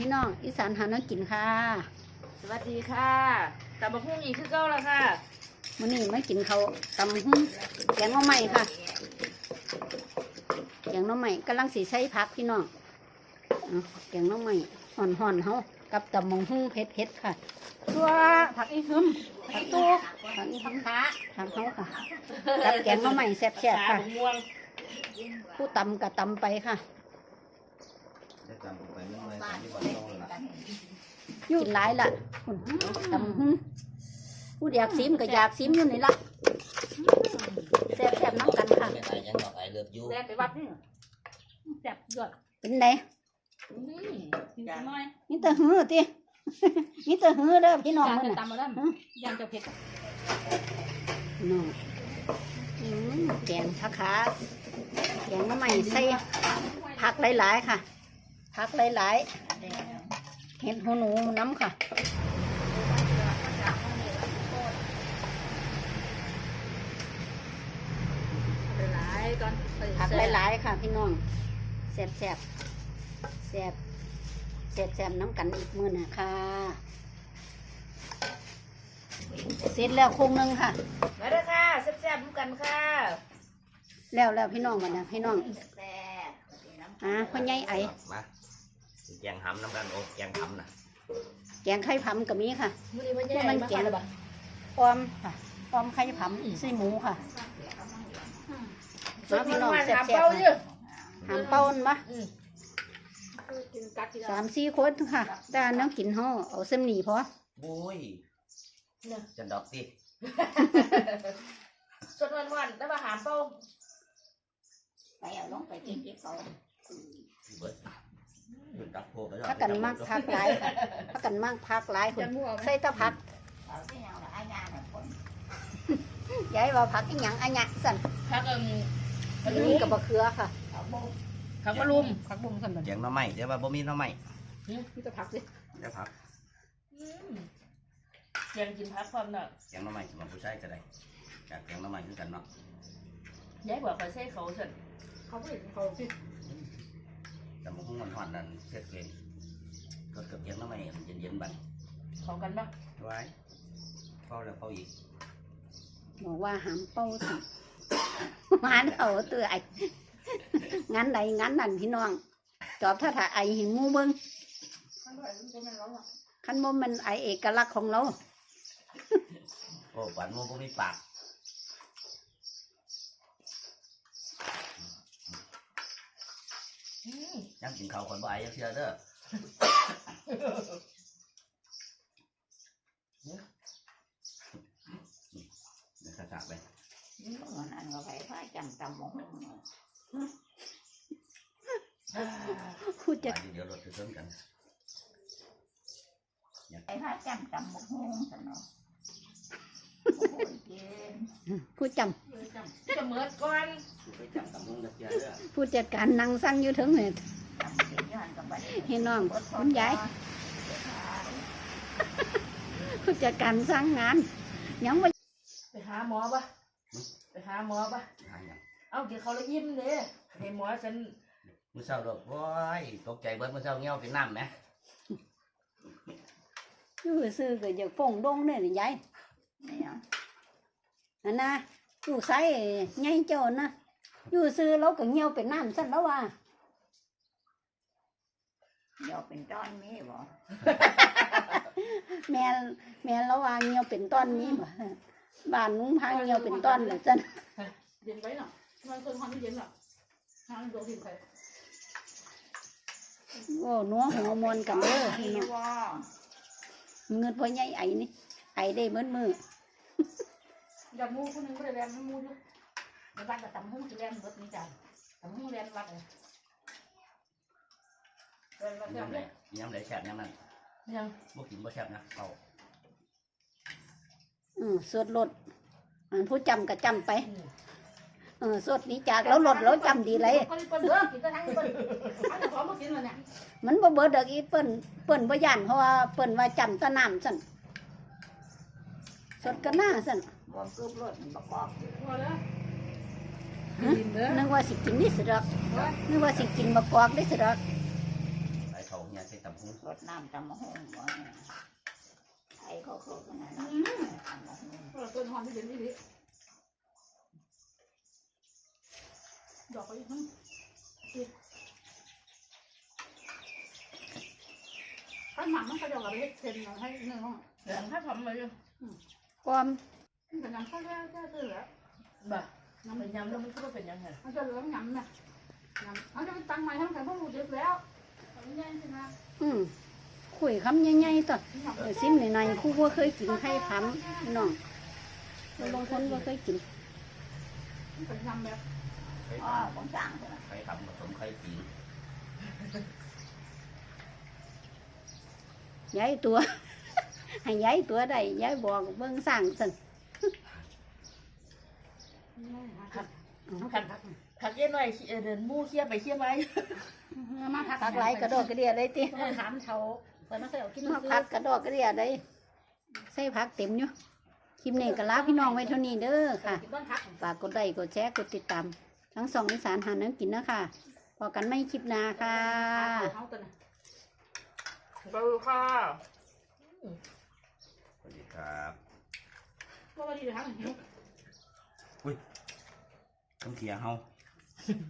พี่น้องอีสานหาน้องกินค่ะสวัสดีค่ะกลับมาพุ่งอีกคือเก้าแล้วค่ะมื้อนี้มากินเขาวตำหุ้งแกงหน่อไม้ค่ะแกงหน่อไม้กำลังสีใช้ผักพี่น้องเอาแกงหน่อไม้ห่อนๆเฮากับตำมงหุ้งเผ็ดๆค่ะตัวผักอีฮึมผักตูผักอีฮึมผักเฮาค่ะกับแกงหน่อไม้แซ่บๆค่ะ ม่วง ผู้ตำก็ตำไปค่ะ ได้จำไปเมื่อไรตามที่วันโตล่ะกินหลายละคุณตำหุ้งผู้อยากซิมก็อยากซิมอยู่นี่ละแซ่บๆน้ำกันค่ะเป็นไรยังดอกไอเลิฟยูแซ่บไปวัดนี่แซ่บยอดเป็นไงอืมกินน้อยนี่แต่หื้อตินี่แต่หื้อเด้อพี่น้องยางมันจะน่ะตำมาแล้วยางจะเผ็ดพี่น้องอืมแกงผักขาแกงน้ำใหม่ใส่ผักหลายๆค่ะ ผักหลายๆ เห็ดหูหนูน้ำค่ะหลายๆก่อนผักหลายๆค่ะพี่น้องแซ่บแซ่บแซ่บแซ่บแซ่บน้ำกันอีกมื้อน่ะค่ะเสร็จแล้วคงหนึงค่ะมาเด้อค่ะแซ่บๆด้วยกันค่ะ แล้วแล้วพี่น้องบัดนะพี่น้องอ่าพ่อใหญ่ไอมา แกงหำน้ำกันโอ้แกงหำนะแกงไข่ผำก็มีค่ะ มื้อนี้มันแย่มันแกงเลยบ่ออมค่ะออมไข่ผำใส่หมูค่ะส่วนพี่น้องมันแซ่บหาๆเป้าอยู่หามเป้ามันมาอืมกินกัดทีละสามสี่คนค่ะแต่น้องกินห่อเอาเส้นหนีพอบุ้ยจะดอกติส่วนวันวันๆแล้วมาหาเป้าไปเอาลงไปกินที่เขาเบิด เบิดดักโพกแล้วพักกันมากพักหลายพักกันมากพักหลายคจะนมั่วไหมใส่แตะพักเอาที่เอาละอายาเนี่ยคนย้ายว่าพักอีหยังอันหยังสั่นพักเอิ่มอันนี้กับบะเขือค่ะเอาโบกพักมะลุมพักบุ้งสั่นแบบแกงหน้ำไม้เดี๋ยวว่าบ่มีหน้ำไม้นี่จะพักสิเดี๋ยวพักอืมยังกินพักความหนักแกงหน้ำไม้สำหรับผู้ชายก็ได้จากแกงหน้ำไม้คือกันเนาะยายบอกคอยใส่เขาสั่นเขาไม่เห็นเขาสิ แต่มันคงมันหอนนั่นเสร็จเองก็เกือบแกงหน้ำไม้เย็นๆบัดเขากันปะไว้เฝ้าแล้วเฝ้าอีกบอกว่าหามเป้าสิหานเอาตัวไอ้งานใดงานนั่นพี่น้อง จอบถ้าถ่าไอหิหมูเบิ้งมันก็มันก็มันร้อนอะคันบ่แมันไอเอกลักษณ์ของเรา โอ้ปานโมบ่มีปาก อืม ยังกินข้าวคนบ่อายจักเชื่อเด้อเดี๋ยวข้าสากไปมันอันก็ไปพ่าจำตำหมกพูดจะไปเดี๋ยวรถจะเสริมกันไปพ่าจำตำหมกฮงสนอโอ้ยเกินพูดจจะเหมือนก่อนไปจำตำมุง ผู้จัดการนั่งสั่งอยู่ถึงเนี่ยจำกินย้อนกับบัดให้น้องคุณยายผู้จัดการสั่งงานยังไม่ไปหาหมอปะไปหาหมอปะหาหยังเอาเดี๋ยวเขาละยิ้มเลยให้หมอฉันมื้อเช้าดอกโอ้ยตกใจเบิดมื้อเช้าเงี้ยวเป็นน้ำไหมอยู่ซื้อก็อยากฟ้องดงเนี่ยนี่ยายเนี่ยนั่นนะอยู่ใส่ไงเจ้านะ อยู่ซื้อเราก็เหี่ยวเป็นน้ำสั่นแล้วว่าเดี๋ยวเป็นต้อนมีบ่แม่นแม่นแล้วว่าเหี่ยวเป็นต้นนี้บ่บ้านนุ้งพาเหี่ยวเป็นต้นเลยจันเย็นไว้หน่อยมันคนความไม่เย็นหรอกทางโดนถิ่นใครโอ้นัวหัวมวนกันเด้อพี่มีน้องบ่เงินพ่อใหญ่ไอ้นี่ไอ้ได้เมื่อมืออยากมูคนนึงก็เลยแรงมูอยู่ ในบ้านก็ตำหุ้งจะแรงรถนี่จ้ะตำหุ้งแรงวัดเลยเดินมาเที่ยวยำไหนเลยยำไหนแซ่บยำนั้นยังบ่กินบ่แซ่บนะเอาอืมสวดรถอันผู้จำก็จำไป เออสวดนี้จากแล้วรถแล้วจำดีเลยก็นี่เปิ้ลเด้อกินก็ทั้งเปิ้ลทั้งของมากินเลยเนี่ยมันบ่เบิดเดอกอีเปิ้นเปิ้นบ่ย่านเพราะว่าเปิ้นว่าจำแตะน้ำสั่นสดก็น่าสั่นบ่กึบรถมันประกอบพอแล้ว ฮะนึกว่าสิกินนี่สิดอกนึกว่าสิกินมะกอกได้สิดอกใส่เขาเนี่ยใส่ตำมุงรถดน้ำตำมะฮงบ่เนี่ยไอ้เขาเขาขนาดนั้นตำมะฮงเออต้นหอมที่เด่นนี่ดิดอกไปอีกนึงอีกถ้าหมักมันก็จะเอาไปให้เค็มเอาให้เนื้อห้องเดี๋ยวถ้าทำมาอยู่ความมันเป็นน้ำข้าวแค่แค่เสือบ่น้ำ เป็นยำแล้วมันก็เป็นยังไงมันจะเหลืองหยำเนี่ยหยำเขาจะไปตั้งใหม่ทั้งแต่พวกหมูเด็กแล้วเอาไม่ได้ใช่ไหมอืมคุยคำใหญ่ๆต่อหยำเออซิมหน่อยๆครู่บ่เคยกินไข่ผำพี่น้องบางคนบ่เคยกินมันเป็นยำแบบไข่อ๋อทบางสั่งใช่ไหมำไข่ทำผสมไข่ปิงย้ายตัว ให้ย้ายตัวได้ย้ายบอกเบิ่งสั่งสั่น ต้องการพักผักเย็นหน่อยเอ่อเดินมู่เคี่ยไปเคี่ยไปมาพักพักไหลายกระดอกกระเดียได้ติต้องถามเขาเปิดมาเคยเอากินมาพักกระดอกกระเดียได้ใส่พักเต็มอยู่คลิปนี้ก็ลาพี่น้องไว้เท่านี้เด้อค่ะกินต้นพักฝากกดไลค์กดแชร์กดติดตามทั้งสองอีสานหาเนื้อกินนะคะพอกันไม่คลิปหน้าค่ะเขาตัวน่ะไปค่ะสวัสดีครับว่าวันนี้เดี๋ยวท อุ้ยต้องเทียเฮา